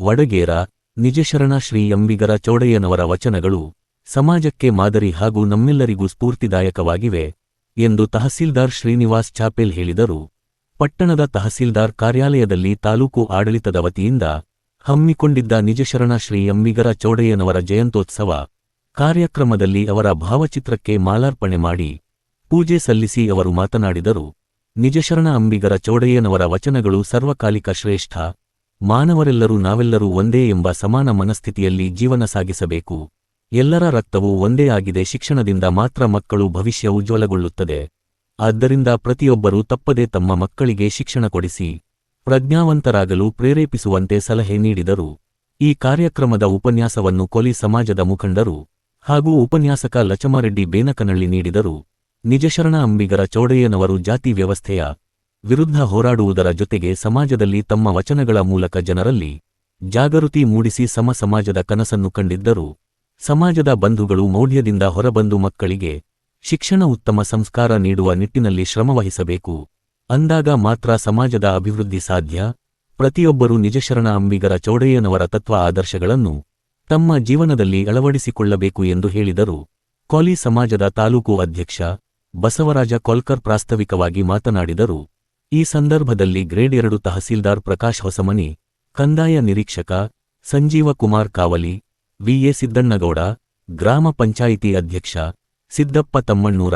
ವಡಗೇರ, ನಿಜಶರಣ ಶ್ರೀ ಎಂಬಿಗರ ಚೌಡಯ್ಯನವರ ವಚನಗಳು ಸಮಾಜಕ್ಕೆ ಮಾದರಿ ಹಾಗೂ ನಮ್ಮೆಲ್ಲರಿಗೂ ಸ್ಫೂರ್ತಿದಾಯಕವಾಗಿವೆ ಎಂದು ತಹಸೀಲ್ದಾರ್ ಶ್ರೀನಿವಾಸ್ ಚಾಪೇಲ್ ಹೇಳಿದರು. ಪಟ್ಟಣದ ತಹಸೀಲ್ದಾರ್ ಕಾರ್ಯಾಲಯದಲ್ಲಿ ತಾಲೂಕು ಆಡಳಿತದ ವತಿಯಿಂದ ಹಮ್ಮಿಕೊಂಡಿದ್ದ ನಿಜಶರಣ ಶ್ರೀ ಎಂಬಿಗರ ಚೌಡಯ್ಯನವರ ಜಯಂತೋತ್ಸವ ಕಾರ್ಯಕ್ರಮದಲ್ಲಿ ಅವರ ಭಾವಚಿತ್ರಕ್ಕೆ ಮಾಲಾರ್ಪಣೆ ಮಾಡಿ ಪೂಜೆ ಸಲ್ಲಿಸಿ ಅವರು ಮಾತನಾಡಿದರು. ನಿಜಶರಣ ಅಂಬಿಗರ ಚೌಡಯ್ಯನವರ ವಚನಗಳು ಸರ್ವಕಾಲಿಕ ಶ್ರೇಷ್ಠ ಮಾನವರೆಲ್ಲರೂ ನಾವೆಲ್ಲರೂ ಒಂದೇ ಎಂಬ ಸಮಾನ ಮನಸ್ಥಿತಿಯಲ್ಲಿ ಜೀವನ ಸಾಗಿಸಬೇಕು. ಎಲ್ಲರ ರಕ್ತವು ಒಂದೇ ಆಗಿದೆ, ಶಿಕ್ಷಣದಿಂದ ಮಾತ್ರ ಮಕ್ಕಳು ಭವಿಷ್ಯ ಉಜ್ವಲಗೊಳ್ಳುತ್ತದೆ. ಆದ್ದರಿಂದ ಪ್ರತಿಯೊಬ್ಬರೂ ತಪ್ಪದೆ ತಮ್ಮ ಮಕ್ಕಳಿಗೆ ಶಿಕ್ಷಣ ಕೊಡಿಸಿ, ಪ್ರಜ್ಞಾವಂತರಾಗಲು ಪ್ರೇರೇಪಿಸುವಂತೆ ಸಲಹೆ ನೀಡಿದರು. ಈ ಕಾರ್ಯಕ್ರಮದ ಉಪನ್ಯಾಸವನ್ನು ಕೊಲಿ ಸಮಾಜದ ಮುಖಂಡರು ಹಾಗೂ ಉಪನ್ಯಾಸಕ ಲಚಮಾರೆಡ್ಡಿ ಬೇನಕನಳ್ಳಿ ನೀಡಿದರು. ನಿಜಶರಣ ಅಂಬಿಗರ ಚೌಡಯ್ಯನವರು ಜಾತಿ ವ್ಯವಸ್ಥೆಯ ವಿರುದ್ಧ ಹೋರಾಡುವುದರ ಜೊತೆಗೆ ಸಮಾಜದಲ್ಲಿ ತಮ್ಮ ವಚನಗಳ ಮೂಲಕ ಜನರಲ್ಲಿ ಜಾಗೃತಿ ಮೂಡಿಸಿ ಸಮ ಸಮಾಜದ ಕನಸನ್ನು ಕಂಡಿದ್ದರು. ಸಮಾಜದ ಬಂಧುಗಳು ಮೌಢ್ಯದಿಂದ ಹೊರಬಂದು ಮಕ್ಕಳಿಗೆ ಶಿಕ್ಷಣ ಉತ್ತಮ ಸಂಸ್ಕಾರ ನೀಡುವ ನಿಟ್ಟಿನಲ್ಲಿ ಶ್ರಮವಹಿಸಬೇಕು ಅಂದಾಗ ಮಾತ್ರ ಸಮಾಜದ ಅಭಿವೃದ್ಧಿ ಸಾಧ್ಯ. ಪ್ರತಿಯೊಬ್ಬರೂ ನಿಜಶರಣ ಅಂಬಿಗರ ಚೌಡಯ್ಯನವರ ತತ್ವ ಆದರ್ಶಗಳನ್ನು ತಮ್ಮ ಜೀವನದಲ್ಲಿ ಅಳವಡಿಸಿಕೊಳ್ಳಬೇಕು ಎಂದು ಹೇಳಿದರು. ಕೋಲಿ ಸಮಾಜದ ತಾಲೂಕು ಅಧ್ಯಕ್ಷ ಬಸವರಾಜ ಕೋಲ್ಕರ್ ಪ್ರಾಸ್ತಾವಿಕವಾಗಿ ಮಾತನಾಡಿದರು. ಈ ಸಂದರ್ಭದಲ್ಲಿ ಗ್ರೇಡ್ ಎರಡು ತಹಸೀಲ್ದಾರ್ ಪ್ರಕಾಶ್ ಹೊಸಮನಿ, ಕಂದಾಯ ನಿರೀಕ್ಷಕ ಸಂಜೀವ ಕುಮಾರ್ ಕಾವಲಿ, ವಿಎ ಸಿದ್ದಣ್ಣಗೌಡ, ಗ್ರಾಮ ಪಂಚಾಯಿತಿ ಅಧ್ಯಕ್ಷ ಸಿದ್ದಪ್ಪ ತಮ್ಮಣ್ಣೂರ,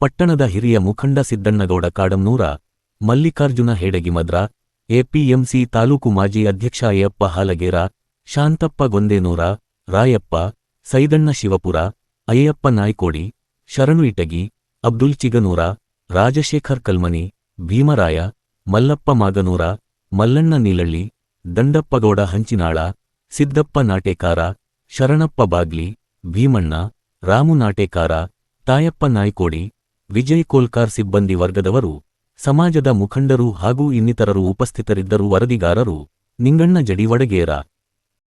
ಪಟ್ಟಣದ ಹಿರಿಯ ಮುಖಂಡ ಸಿದ್ದಣ್ಣಗೌಡ ಕಾಡಂನೂರ, ಮಲ್ಲಿಕಾರ್ಜುನ ಹೇಡಗಿಮದ್ರ, ಎಪಿಎಂಸಿ ತಾಲೂಕು ಮಾಜಿ ಅಧ್ಯಕ್ಷ ಅಯ್ಯಪ್ಪ ಹಾಲಗೇರ, ಶಾಂತಪ್ಪ ಗೊಂದೇನೂರ, ರಾಯಪ್ಪ, ಸೈದಣ್ಣ ಶಿವಪುರ, ಅಯ್ಯಪ್ಪ ನಾಯ್ಕೋಡಿ, ಶರಣು ಇಟಗಿ, ಅಬ್ದುಲ್ ಚಿಗನೂರ, ರಾಜಶೇಖರ್ ಕಲ್ಮನಿ ಭೀಮರಾಯ, ಮಲ್ಲಪ್ಪ ಮಾಗನೂರ ಮಲ್ಲಣ್ಣ ನೀಲಳ್ಳಿ, ದಂಡಪ್ಪಗೌಡ ಹಂಚಿನಾಳ, ಸಿದ್ದಪ್ಪ ನಾಟೇಕಾರ, ಶರಣಪ್ಪ ಬಾಗ್ಲಿ, ಭೀಮಣ್ಣ, ರಾಮು ನಾಟೇಕಾರ, ತಾಯಪ್ಪ ನಾಯ್ಕೋಡಿ, ವಿಜಯ್ ಕೋಲ್ಕಾರ್ ಸಿಬ್ಬಂದಿ ವರ್ಗದವರು, ಸಮಾಜದ ಮುಖಂಡರು ಹಾಗೂ ಇನ್ನಿತರರು ಉಪಸ್ಥಿತರಿದ್ದರು ವರದಿಗಾರರು, ನಿಂಗಣ್ಣ ಜಡಿ ವಡಗೇರ